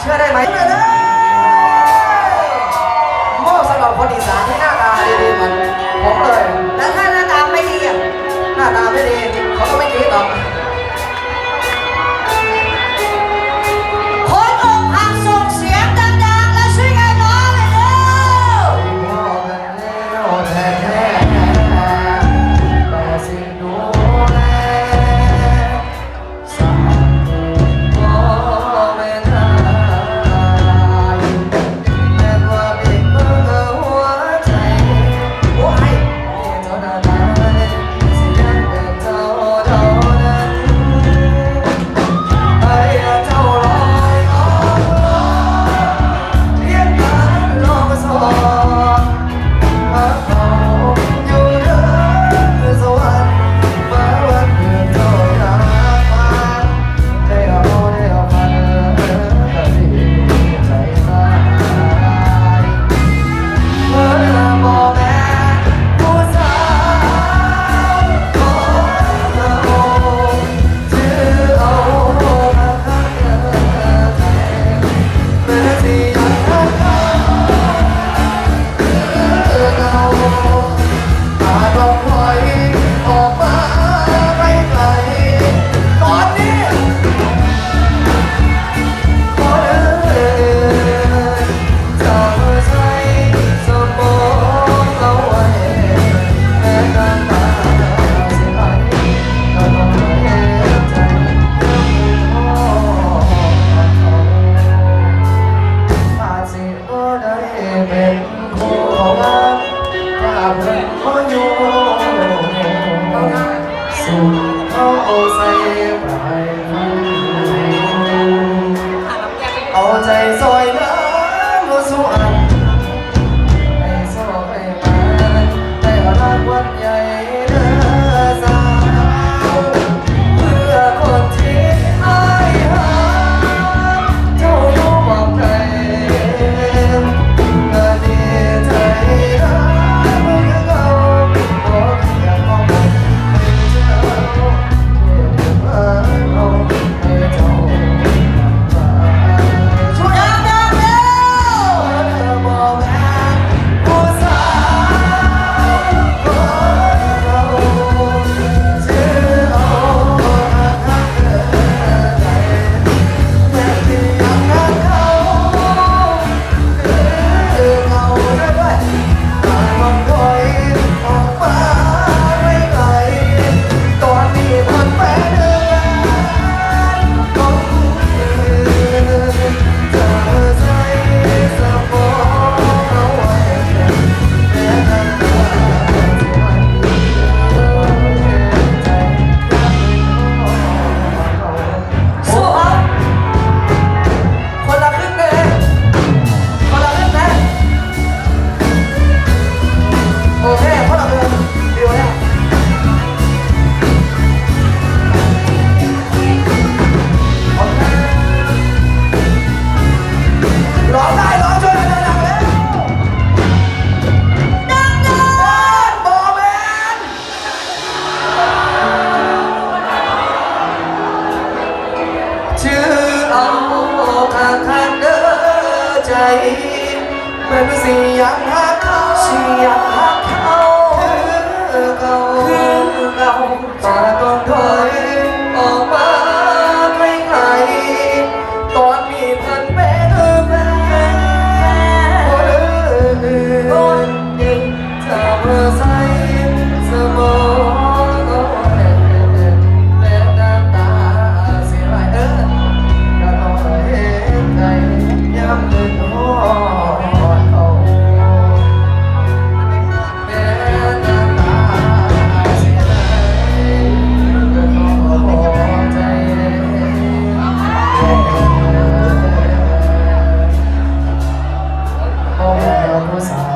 เชื่อได้ไหมมอบสำหรับคนอีสานที่หน้าตาดีๆมัน right มันสิยังหากเขาสิยัง available, so